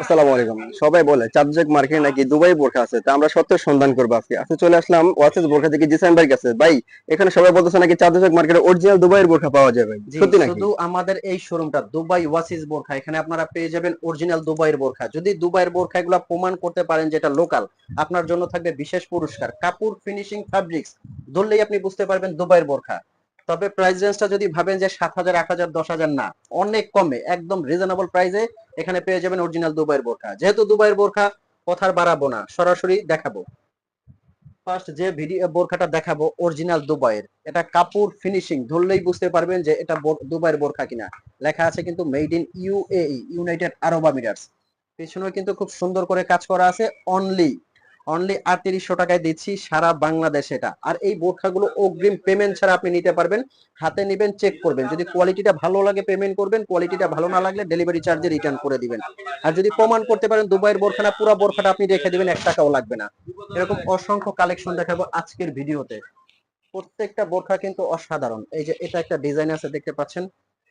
আসসালামু আলাইকুম। সবাই বলে মার্কেট নাকি দুবাই বোরখা আছে তা আমরা সত্য সন্ধান করব আজকে। আজকে চলে আসলাম ওয়াসেস বোরখা থেকে জিসান ভাইয়ের কাছে। ভাই এখানে সবাই বলতেছে নাকি মার্কেটে অরিজিনাল দুবাইয়ের বোরখা পাওয়া যাবে। সত্যি নাকি? শুধু আমাদের এই শোরুমটা দুবাই ওয়াসিস বোরখা। এখানে আপনারা পেয়ে যাবেন অরিজিনাল দুবাইয়ের বোরখা। যদি দুবাইয়ের বোরখা এগুলো প্রমাণ করতে পারেন যেটা লোকাল আপনার জন্য থাকবে বিশেষ পুরস্কার। কাপড় ফিনিশিং ফ্যাব্রিক্স ধরলেই আপনি বুঝতে পারবেন দুবাইয়ের বোরখা। তবে প্রাইস রেঞ্জটা যদি ভাবেন যে সাত হাজার আট হাজার দশ হাজার না অনেক কমে একদম রিজনেবল প্রাইসে এখানে পেয়ে যাবেন অরিজিনাল দুবাইয়ের বোরখা। যেহেতু দুবাইয়ের বোরখা, কথার বাড়াবো না, সরাসরি দেখাবো। ফার্স্ট যে ভিডিও বোরখাটা দেখাবো অরিজিনাল দুবাইয়ের। এটা কাপড় ফিনিশিং ধরলেই বুঝতে পারবেন যে এটা দুবাইয়ের বোরখা কিনা। লেখা আছে কিন্তু made in UAE United Arab Emirates পেছনেও কিন্তু খুব সুন্দর করে কাজ করা আছে অনলি অনলি আটত্রিশশো টাকায় দিচ্ছি সারা বাংলাদেশ এটা। আর এই বোরখাগুলো অগ্রিম পেমেন্ট ছাড়া আপনি নিতে পারবেন। হাতে নেবেন চেক করবেন। যদি কোয়ালিটিটা ভালো লাগে পেমেন্ট করবেন কোয়ালিটিটা ভালো না লাগলে ডেলিভারি চার্জে রিটার্ন করে দিবেন। আর যদি প্রমাণ করতে পারেন দুবাইয়ের বোরখা না, পুরো বোরখাটা আপনি রেখে দিবেন, এক টাকাও লাগবে না। এরকম অসংখ্য কালেকশন দেখাবো আজকের ভিডিওতে। প্রত্যেকটা বোরখা কিন্তু অসাধারণ। এই যে এটা একটা ডিজাইন আছে, দেখতে পাচ্ছেন?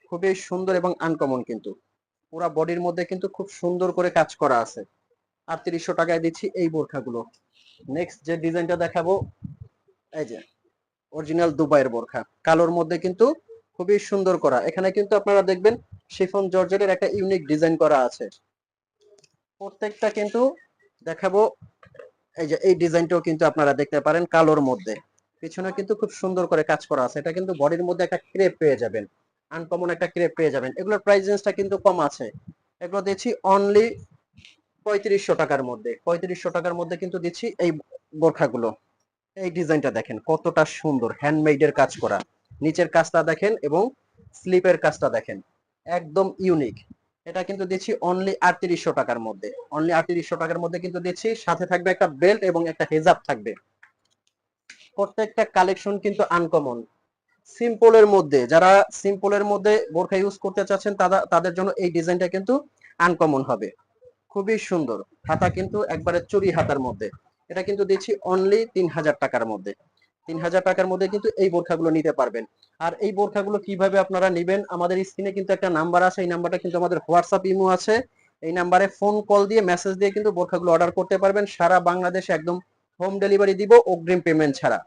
খুবই সুন্দর এবং আনকমন কিন্তু। পুরা বডির মধ্যে কিন্তু খুব সুন্দর করে কাজ করা আছে। আটত্রিশশো টাকায় দিচ্ছি এই বোরখাগুলো। নেক্সট যে ডিজাইনটা দেখাবো, এই যে অরিজিনাল দুবাইয়ের বোরখা। কালোর মধ্যে কিন্তু খুবই সুন্দর করা। এখানে কিন্তু আপনারা দেখবেন শিফন জর্জেটের একটা ইউনিক ডিজাইন করা আছে। প্রত্যেকটা কিন্তু দেখাবো, এই যে, এই ডিজাইনটাও কিন্তু আপনারা দেখতে পারেন কালোর মধ্যে। পিছনে কিন্তু খুব সুন্দর করে কাজ করা আছে। এটা কিন্তু বডির মধ্যে একটা ক্রেপ পেয়ে যাবেন। আনকমন একটা ক্রেপ পেয়ে যাবেন। এগুলোর প্রাইস রেঞ্জটা কিন্তু কম আছে। এগুলো দিচ্ছি অনলি পঁয়ত্রিশশো টাকার মধ্যে, পঁয়ত্রিশশো টাকার মধ্যে কিন্তু দিচ্ছি এই বোরখাগুলো। এই ডিজাইনটা দেখেন, কতটা সুন্দর হ্যান্ডমেডের কাজ করা। নিচের কাজটা দেখেন এবং স্লিপের কাজটা দেখেন, একদম ইউনিক এটা কিন্তু দিচ্ছি অনলি আটত্রিশশো টাকার মধ্যে। অনলি আটত্রিশশো টাকার মধ্যে কিন্তু দিচ্ছি, সাথে থাকবে একটা বেল্ট এবং একটা হেজাব থাকবে। প্রত্যেকটা কালেকশন কিন্তু আনকমন সিম্পলের মধ্যে, যারা সিম্পলের মধ্যে বোরখা ইউজ করতে চাচ্ছেন তাদের জন্য এই ডিজাইনটা কিন্তু আনকমন হবে। খুবই সুন্দর। হাতা কিন্তু একবারে চুরি হাতার মধ্যে। এটা কিন্তু দিচ্ছি অনলি তিন হাজার টাকার মধ্যে। তিন হাজার টাকার মধ্যে কিন্তু এই বোরখাগুলো নিতে পারবেন। আর এই বোরখাগুলো কীভাবে আপনারা নেবেন, আমাদের স্ক্রিনে কিন্তু একটা নাম্বার আছে, এই নাম্বারটা কিন্তু আমাদের হোয়াটসঅ্যাপ ইমো আছে। এই নাম্বারে ফোন কল দিয়ে মেসেজ দিয়ে কিন্তু বোরখাগুলো অর্ডার করতে পারবেন। সারা বাংলাদেশে একদম হোম ডেলিভারি দিব, অগ্রিম পেমেন্ট ছাড়া।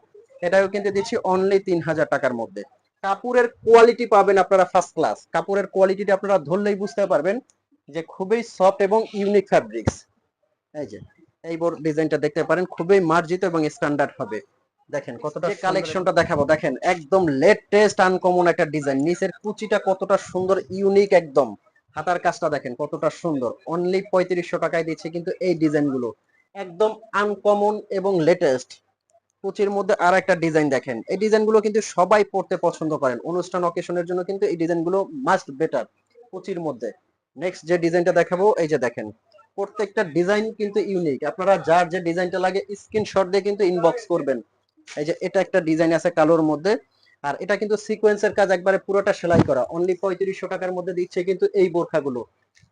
এটাও কিন্তু দিচ্ছি অনলি তিন হাজার টাকার মধ্যে। কাপড়ের কোয়ালিটি পাবেন আপনারা ফার্স্ট ক্লাস কাপড়ের কোয়ালিটিটা আপনারা ধরলেই বুঝতে পারবেন। যে খুবই সফট এবং ইউনিক ফ্যাব্রিক্স এই যে এই ডিজাইনটা দেখতে পারেন খুবই মার্জিত এবং স্ট্যান্ডার্ড হবে। দেখেন কতটা কালেকশনটা দেখাবো। দেখেন একদম লেটেস্ট আনকমন একটা ডিজাইন নিচের কুচিটা কতটা সুন্দর ইউনিক একদম। হাতার কাজটা দেখেন কতটা সুন্দর। অনলি পঁয়ত্রিশশো টাকায় দিচ্ছে কিন্তু এই ডিজাইনগুলো। একদম আনকমন এবং লেটেস্ট কুচির মধ্যে আর একটা ডিজাইন দেখেন। এই ডিজাইনগুলো কিন্তু সবাই পড়তে পছন্দ করেন। অনুষ্ঠান অকেশনের জন্য কিন্তু এই ডিজাইনগুলো মাস্ট বেটার কুচির মধ্যে। নেক্সট যে ডিজাইনটা দেখাবো, এই যে দেখেন, প্রত্যেকটা ডিজাইন কিন্তু ইউনিক আপনারা যার যে ডিজাইনটা লাগে স্ক্রিনশট দিয়ে কিন্তু ইনবক্স করবেন। এই যে এটা একটা ডিজাইন আছে কালোর মধ্যে। আর এটা কিন্তু সিকোয়েন্সের কাজ একবারে পুরোটা সেলাই করা। অনলি পঁয়ত্রিশশো টাকার মধ্যে দিচ্ছে কিন্তু এই বোরখাগুলো।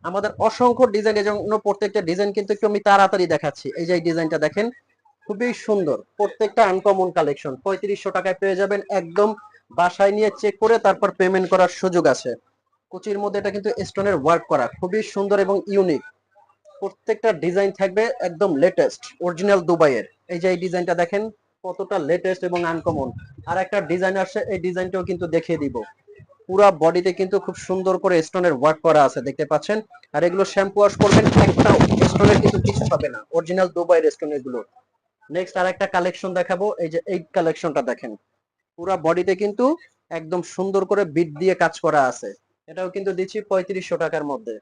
আমাদের অসংখ্য ডিজাইন এর জন্য প্রত্যেকটা ডিজাইন কিন্তু আমি তাড়াতাড়ি দেখাচ্ছি। এই যে এই ডিজাইনটা দেখেন, খুবই সুন্দর। প্রত্যেকটা আনকমন কালেকশন পঁয়ত্রিশশো টাকায় পেয়ে যাবেন একদম বাসায় নিয়ে চেক করে তারপর পেমেন্ট করার সুযোগ আছে। কুচির মধ্যে এটা কিন্তু স্টোনের ওয়ার্ক করা, খুবই সুন্দর এবং ইউনিক প্রত্যেকটা ডিজাইন থাকবে একদম লেটেস্ট অরিজিনাল দুবাইয়ের। এই যে এই ডিজাইনটা দেখেন, কতটা লেটেস্ট এবং আনকমন আর একটা ডিজাইন আসছে এই ডিজাইনটাও কিন্তু দেখিয়ে দিব। পুরা বডিতে কিন্তু খুব সুন্দর করে স্টোনের ওয়ার্ক করা আছে, দেখতে পাচ্ছেন? আর এগুলো শ্যাম্পু ওয়াশ করবেন একটা স্টোনের কিন্তু কিছু পাবে না অরিজিনাল দুবাইয়ের স্টোন এগুলো। নেক্সট আর একটা কালেকশন দেখাবো, এই যে এই কালেকশনটা দেখেন। পুরা বডিতে কিন্তু একদম সুন্দর করে বিট দিয়ে কাজ করা আছে। এটাও কিন্তু দিচ্ছি পঁয়ত্রিশশো টাকার মধ্যে।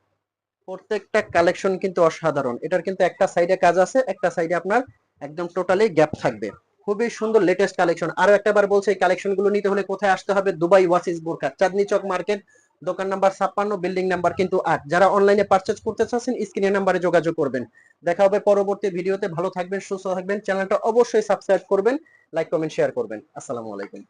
প্রত্যেকটা কালেকশন কিন্তু অসাধারণ। এটার কিন্তু একটা সাইডে কাজ আছে, একটা সাইডে আপনার একদম টোটালি গ্যাপ থাকবে। খুবই সুন্দর লেটেস্ট কালেকশন আরও একটা বার বলছে, এই কালেকশনগুলো নিতে হলে কোথায় আসতে হবে? দুবাই ওয়াসিস বোরখা, চাঁদনি চক মার্কেট, দোকান নাম্বার ছাপ্পান্ন, বিল্ডিং নাম্বার কিন্তু আট। যারা অনলাইনে পারচেজ করতে চাচ্ছেন স্ক্রিনের নাম্বারে যোগাযোগ করবেন। দেখা হবে পরবর্তী ভিডিওতে। ভালো থাকবেন, সুস্থ থাকবেন। চ্যানেলটা অবশ্যই সাবস্ক্রাইব করবেন লাইক কমেন্ট শেয়ার করবেন। আসসালামু আলাইকুম।